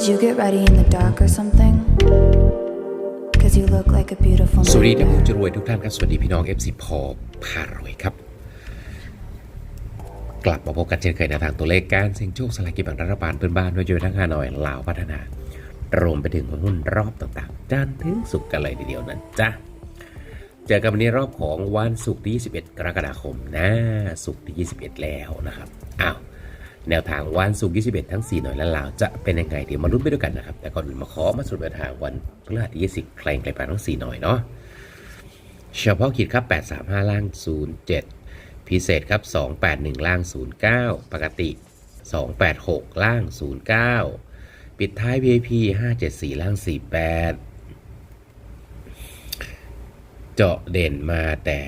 Did you get ready in the dark or something? Cause you look like a beautiful สวัสดีท่านผู้ nightmare. จรวยทุกท่านครับ สวัสดีพี่น้อง FC พอพารวยครับ กลับมาพบกันเช่นเคยในทางตัวเลขการเสี่ยงโชคสลากกินแบ่งรัฐบาลเพื่อนบ้านด้วยโจะทั้งฮานอยลาวพัฒนา รวมไปถึงหุ้นรอบต่างๆจันทร์ถึงสุกร์กันเลยทีเดียวนะจ๊ะเจอกันวันนี้รอบของวันศุกร์ที่ 21 กรกฎาคมนะศุกร์ที่ 21 แล้วนะครับอ้าว แนวทางวันศุกร์21 ทั้ง 4 หน่วยและลาวจะเป็นยังไงเดี๋ยวมาลุ้นไปด้วยกันนะครับ แต่ก่อนอื่นมาขอมาสรุปแนวทางวันพฤหัสที่20ใครใครไปทั้ง 4 หน่วยเนาะเฉพาะขีดครับ 835 ล่าง 07 พิเศษครับ 281 ล่าง 09 ปกติ 286 ล่าง 09 ปิดท้าย VIP 574 ล่าง 48 เจาะเด่นมาแต่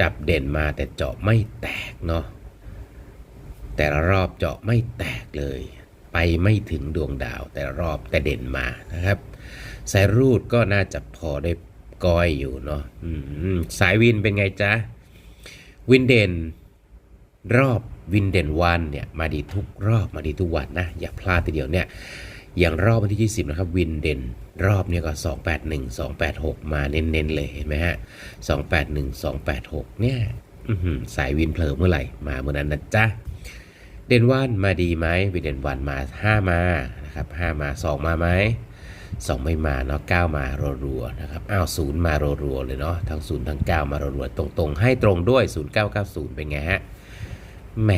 จับเด่นมาแต่เจาะไม่แตกเนาะ แต่ละรอบเจาะไม่แตกเลย ไปไม่ถึงดวงดาว แต่ละรอบแต่เด่นมานะครับ สายรูดก็น่าจะพอได้ก้อยอยู่เนาะสายวินเป็นไงจ๊ะ วินเด่นรอบวินเด่นวันเนี่ยมาดีทุกรอบมาดีทุกวันนะ อย่าพลาดทีเดียวเนี่ยอย่างรอบวันที่ 20 นะครับ วินเด่นรอบเนี่ยก็ 281 286 มาเน้นๆเลยเห็นไหมฮะ 281 286 เนี่ยอื้อหือสายวินเผลอเมื่อไหร่ มาเมื่อนั้นนะจ๊ะ เดนวันมาดีไหมวิเดนวันมา 5 มานะครับ5มา 2 มาไหม2ไม่มาเนาะ9มารัวๆนะครับอ้าวศูนย์มารัวๆเลยเนาะทั้ง0ทั้ง9มารัวๆตรงๆ ให้ตรงด้วย0990เป็นไงฮะแหม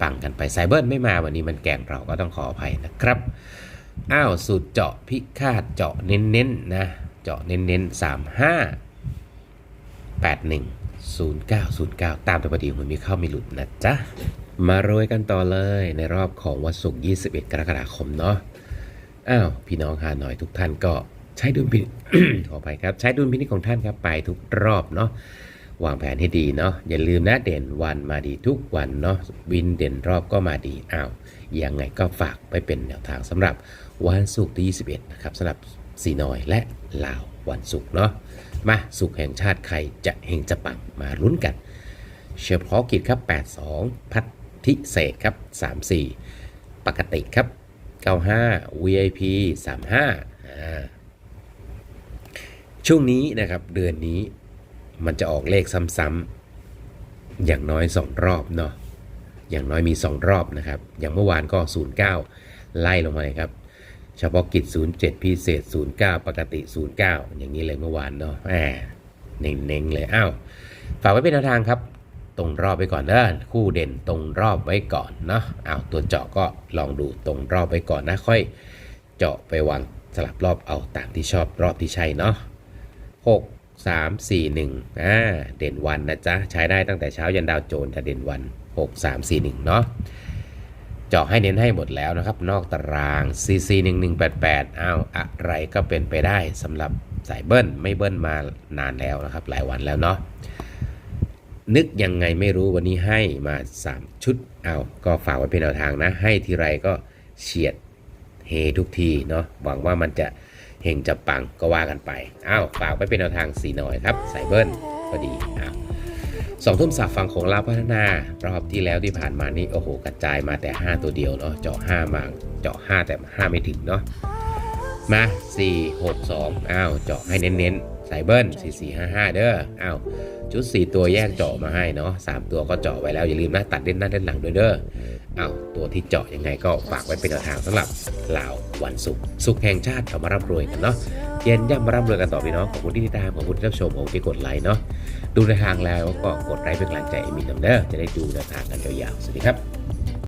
ปังกันไปไซเบิร์ไม่มาวันนี้มันแกงเราก็ต้องขออภัยนะครับอ้าวสูตรเจาะพิฆาตเจาะเน้นๆนะเจาะเน้นๆสามห้าแปดหนึ่งศูนย์เก้าศูนย์เก้าตามตัวพอดีมันมีเข้ามีหลุดนะจ๊ะ มารวยกันต่อเลยในรอบของวันศุกร์21 กรกฎาคมเนาะ อ้าว พี่น้องหาหน่อยทุกท่านก็ใช้ดุลพินิจขออภัยครับ ใช้ดุลพินิจของท่านครับไปทุกรอบเนาะ วางแผนให้ดีเนาะ อย่าลืมนะเด่นวันมาดีทุกวันเนาะ วินเด่นรอบก็มาดี อ้าว ยังไงก็ฝากไปเป็นแนวทางสำหรับวันศุกร์ที่ 21 นะครับสำหรับสีน้อยและลาววันศุกร์เนาะ มาสุขแห่งชาติใครจะเฮงจะปังมาลุ้นกัน เฉพาะกิจครับ 82 พัท ธิเศษครับ 34 ปกติครับ 95 VIP 35อ่าช่วงนี้นะครับเดือนนี้มันจะออกเลขซ้ำๆ อย่างน้อย 2 รอบเนาะ อย่างน้อยมี 2 รอบนะครับ อย่างเมื่อวานก็ 09 ไล่ลงมาเลยครับเฉพาะกิจ 07 พิเศษ 09 ปกติ 09 อย่างนี้เลยเมื่อวานเนาะแหมเน่งๆ เลย อ้าว ฝากไว้เป็นแนวทางครับ ตรงรอบไปก่อนเด้อคู่เด่นตรงรอบไว้ก่อนเนาะอ้าตัวเจาะก็ลองดูตรงรอบไว้ก่อนนะค่อย เจาะไปวางสลับรอบเอาตามที่ชอบรอบที่ใช่เนาะ6 3 4 1อ่าเด่นวันนะจ๊ะใช้ได้ตั้งแต่เช้ายันดาวโจนส์แต่เด่นวัน6 3 4 1เนาะเจาะให้เน้นให้หมดแล้วนะครับ นอกตาราง CC 1 1 8 8อ้าวอะไรก็เป็นไปได้สำหรับสายเบิ้ลไม่เบิ้ลมานานแล้วนะครับ หลายวันแล้วเนาะ นึกยังไงไม่รู้วันนี้ให้มา 3 ชุดเอาก็ฝากไว้เป็นแนวทางนะ ให้ทีไรก็เฉียดเฮทุกทีเนาะหวังว่ามันจะเฮงจะปังก็ว่ากันไปอ้าวฝากไว้เป็นแนวทางสีหน่อยครับสายเบิ้ลก็ดีอ้าวสองทุ่มสับฝั่งของลาวพัฒนารอบที่แล้วที่ผ่านมานี่โอ้โหกระจายมาแต่ 5 ตัวเดียวเนาะเจาะ5มาเจาะ5แต่ 5 ไม่ถึงเนาะมา 4 6 2อ้าวเจาะให้เน้นๆสายเบิ้ล4 4 5 5 เด้ออ้าว ชุด 4 ตัวแยกเจาะมาให้เนาะ3ตัวก็เจาะไว้แล้วอย่าลืมนะตัดเล่นหน้าเล่นหลังด้วยเด้อเอาตัวที่เจาะยังไงก็ฝากไว้เป็นแนวทางสำหรับลาววันศุกร์ศุกร์แห่งชาติเอามาร่ำรวยกันเนาะเย็นย่ำมาร่ำรวยกันต่อพี่น้องขอบคุณที่ติดตามขอบคุณที่รับชมขอบคุณที่กดไลค์เนาะดูในทางแล้วก็กดไลค์เป็นกำลังใจมินดำเด้อจะได้ดูแนวทางกันยาวๆสวัสดีครับ